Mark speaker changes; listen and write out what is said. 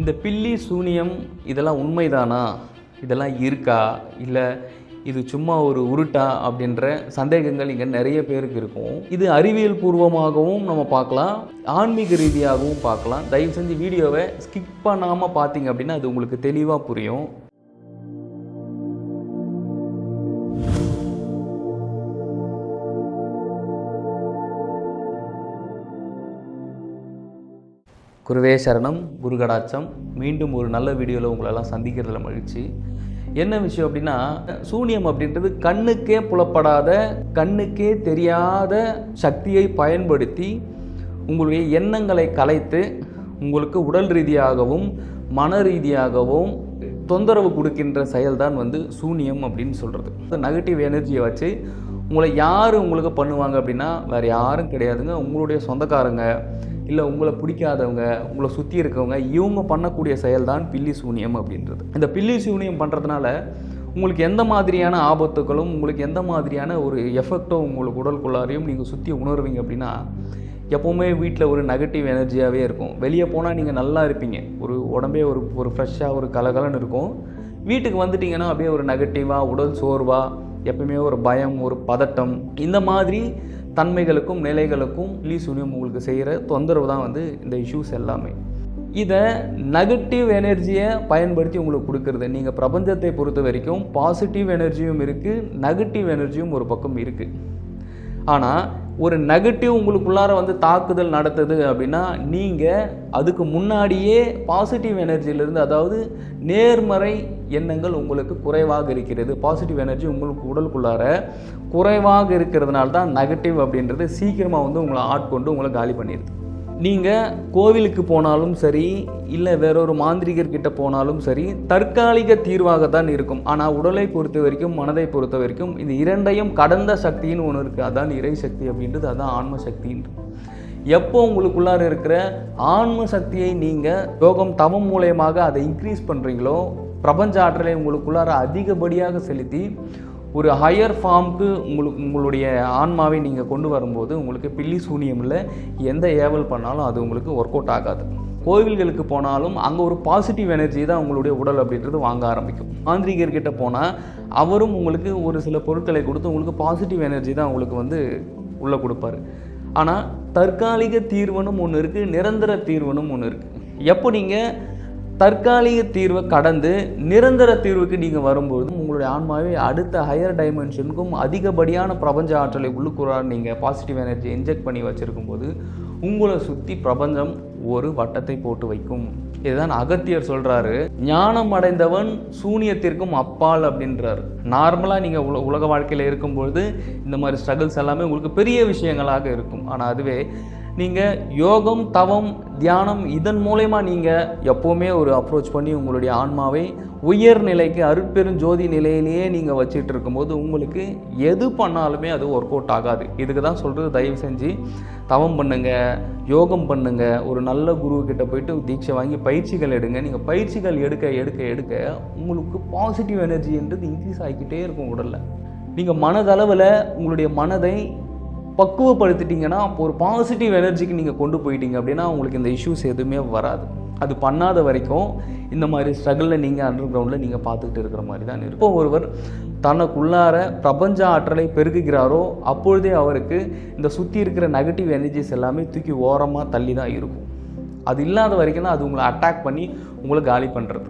Speaker 1: இந்த பில்லி சூனியம் இதெல்லாம் உண்மைதானா? இதெல்லாம் இருக்கா? இல்லை இது சும்மா ஒரு உருட்டா அப்படின்ற சந்தேகங்கள் இங்கே நிறைய பேருக்கு இருக்கும். இது அறிவியல் பூர்வமாகவும் நம்ம பார்க்கலாம். ஆன்மீக ரீதியாகவும் பார்க்கலாம். தயவு செஞ்சு வீடியோவை ஸ்கிப் பண்ணாமல் பார்த்தீங்க அப்படின்னா அது உங்களுக்கு தெளிவாக புரியும். குருவே சரணம் குருகடாச்சம் மீண்டும் ஒரு நல்ல வீடியோவில் உங்களெல்லாம் சந்திக்கிறதுல மகிழ்ச்சி. என்ன விஷயம் அப்படின்னா சூனியம் அப்படின்றது கண்ணுக்கே புலப்படாத கண்ணுக்கே தெரியாத சக்தியை பயன்படுத்தி உங்களுடைய எண்ணங்களை கலைத்து உங்களுக்கு உடல் ரீதியாகவும் மன ரீதியாகவும் தொந்தரவு கொடுக்கின்ற செயல்தான் வந்து சூனியம் அப்படின்னு சொல்கிறது நெகட்டிவ் எனர்ஜியை வச்சு உங்களை யார் உங்களுக்கு பண்ணுவாங்க அப்படின்னா வேறு யாரும் கிடையாதுங்க. உங்களுடைய சொந்தக்காரங்க இல்லை உங்களை பிடிக்காதவங்க உங்களை சுற்றி இருக்கவங்க இவங்க பண்ணக்கூடிய செயல் தான் பில்லி சூனியம் அப்படின்றது. இந்த பில்லி சூனியம் பண்ணுறதுனால உங்களுக்கு எந்த மாதிரியான ஆபத்துகளும் உங்களுக்கு எந்த மாதிரியான ஒரு எஃபெக்டோ உங்களுக்கு உடலுக்குள்ளாரையும் நீங்கள் சுற்றி உணர்வீங்க அப்படின்னா எப்போவுமே வீட்டில் ஒரு நெகட்டிவ் எனர்ஜியாகவே இருக்கும். வெளியே போனால் நீங்கள் நல்லா இருப்பீங்க. ஒரு உடம்பே ஒரு ஒரு ஃப்ரெஷ்ஷாக ஒரு கலகலன்னு இருக்கும். வீட்டுக்கு வந்துட்டிங்கன்னா அப்படியே ஒரு நெகட்டிவாக உடல் சோர்வாக எப்பவுமே ஒரு பயம் ஒரு பதட்டம். இந்த மாதிரி தன்மைகளுக்கும் நிலைகளுக்கும் பில்லி சூனியம் உங்களுக்கு செய்கிற தொந்தரவு தான் வந்து இந்த இஷ்யூஸ் எல்லாமே. இதை நெகட்டிவ் எனர்ஜியை பயன்படுத்தி உங்களுக்கு கொடுக்குறது. நீங்கள் பிரபஞ்சத்தை பொறுத்த வரைக்கும் பாசிட்டிவ் எனர்ஜியும் இருக்குது நெகட்டிவ் எனர்ஜியும் ஒரு பக்கம் இருக்குது ஆனால் ஒரு நெகட்டிவ் உங்களுக்குள்ளார வந்து தாக்குதல் நடத்துது அப்படின்னா நீங்கள் அதுக்கு முன்னாடியே பாசிட்டிவ் எனர்ஜியிலிருந்து அதாவது நேர்மறை எண்ணங்கள் உங்களுக்கு குறைவாக இருக்கிறது. பாசிட்டிவ் எனர்ஜி உங்களுக்கு உடலுக்குள்ளார குறைவாக இருக்கிறதுனால தான் நெகட்டிவ் அப்படின்றது சீக்கிரமாக வந்து உங்களை ஆட்கொண்டு உங்களை காலி பண்ணிடுது. நீங்கள் கோவிலுக்கு போனாலும் சரி இல்லை வேறொரு மாந்திரிகர்கிட்ட போனாலும் சரி தற்காலிக தீர்வாக தான் இருக்கும். ஆனால் உடலை பொறுத்த வரைக்கும் மனதை பொறுத்த வரைக்கும் இந்த இரண்டையும் கடந்த சக்தின்னு ஒன்று இருக்குது அதான் இறை சக்தி அப்படின்றது அதான் ஆன்ம சக்தின்றது எப்போ உங்களுக்குள்ளார இருக்கிற ஆன்ம சக்தியை நீங்கள் யோகம் தவம் மூலயமாக அதை இன்க்ரீஸ் பண்ணுறீங்களோ பிரபஞ்ச ஆற்றலை உங்களுக்குள்ளார அதிகப்படியாக செலுத்தி ஒரு ஹையர் ஃபார்முக்கு உங்களுக்கு உங்களுடைய ஆன்மாவை நீங்கள் கொண்டு வரும்போது உங்களுக்கு பில்லி சூனியம் இல்லை எந்த ஏவல் பண்ணாலும் அது உங்களுக்கு ஒர்க் அவுட் ஆகாது. கோவில்களுக்கு போனாலும் அங்கே ஒரு பாசிட்டிவ் எனர்ஜி தான் உங்களுடைய உடல் அப்படின்றது வாங்க ஆரம்பிக்கும். மாந்திரிகர்கிட்ட போனால் அவரும் உங்களுக்கு ஒரு சில பொருட்களை கொடுத்து உங்களுக்கு பாசிட்டிவ் எனர்ஜி தான் உங்களுக்கு வந்து உள்ளே கொடுப்பாரு. ஆனால் தற்காலிக தீர்வனும் ஒன்று இருக்குது நிரந்தர தீர்வனும் ஒன்று இருக்குது எப்போ நீங்கள் தற்காலிக தீர்வை கடந்து நிரந்தர தீர்வுக்கு நீங்கள் வரும்போது உங்களுடைய ஆன்மாவை அடுத்த ஹையர் டைமென்ஷனுக்கும் அதிகப்படியான பிரபஞ்ச ஆற்றலை உள்ளுக்குறார் நீங்கள் பாசிட்டிவ் எனர்ஜி இன்ஜெக்ட் பண்ணி வச்சுருக்கும் போது உங்களை சுற்றி பிரபஞ்சம் ஒரு வட்டத்தை போட்டு வைக்கும். இதுதான் அகத்தியர் சொல்கிறாரு ஞானம் அடைந்தவன் சூனியத்திற்கும் அப்பால் அப்படின்றாரு. நார்மலாக நீங்கள் உல உலக வாழ்க்கையில் இருக்கும்பொழுது இந்த மாதிரி ஸ்ட்ரகிள்ஸ் எல்லாமே உங்களுக்கு பெரிய விஷயங்களாக இருக்கும். ஆனால் அதுவே நீங்கள் யோகம் தவம் தியானம் இதன் மூலயமா நீங்கள் எப்போவுமே ஒரு அப்ரோச் பண்ணி உங்களுடைய ஆன்மாவை உயர் நிலைக்கு அருட்பெரும் ஜோதி நிலையிலேயே நீங்கள் வச்சுட்டு இருக்கும்போது உங்களுக்கு எது பண்ணாலுமே அது ஒர்க் அவுட் ஆகாது. இதுக்கு தான் சொல்கிறது தயவு செஞ்சு தவம் பண்ணுங்கள் யோகம் பண்ணுங்கள் ஒரு நல்ல குருக்கிட்ட போயிட்டு தீட்சை வாங்கி பயிற்சிகள் எடுங்க. நீங்கள் பயிற்சிகள் எடுக்க எடுக்க எடுக்க உங்களுக்கு பாசிட்டிவ் எனர்ஜின்றது இன்க்ரீஸ் ஆகிக்கிட்டே இருக்கும் உடலில். நீங்கள் மனதளவில் உங்களுடைய மனதை பக்குவப்படுத்திட்டிங்கன்னா அப்போ ஒரு பாசிட்டிவ் எனர்ஜிக்கு நீங்கள் கொண்டு போயிட்டீங்க அப்படின்னா உங்களுக்கு இந்த இஷ்யூஸ் எதுவுமே வராது. அது பண்ணாத வரைக்கும் இந்த மாதிரி ஸ்ட்ரகிளில் நீங்கள் அண்டர் கிரவுண்டில் நீங்கள் பார்த்துக்கிட்டு இருக்கிற மாதிரி தான் இருக்கும். ஒருவர் தனக்குள்ளார பிரபஞ்ச ஆற்றலை பெருகுகிறாரோ அப்பொழுதே அவருக்கு இந்த சுற்றி இருக்கிற நெகட்டிவ் எனர்ஜிஸ் எல்லாமே தூக்கி ஓரமாக தள்ளி தான் இருக்கும். அது இல்லாத வரைக்கும் தான் அது உங்களை அட்டாக் பண்ணி உங்களை காலி பண்ணுறது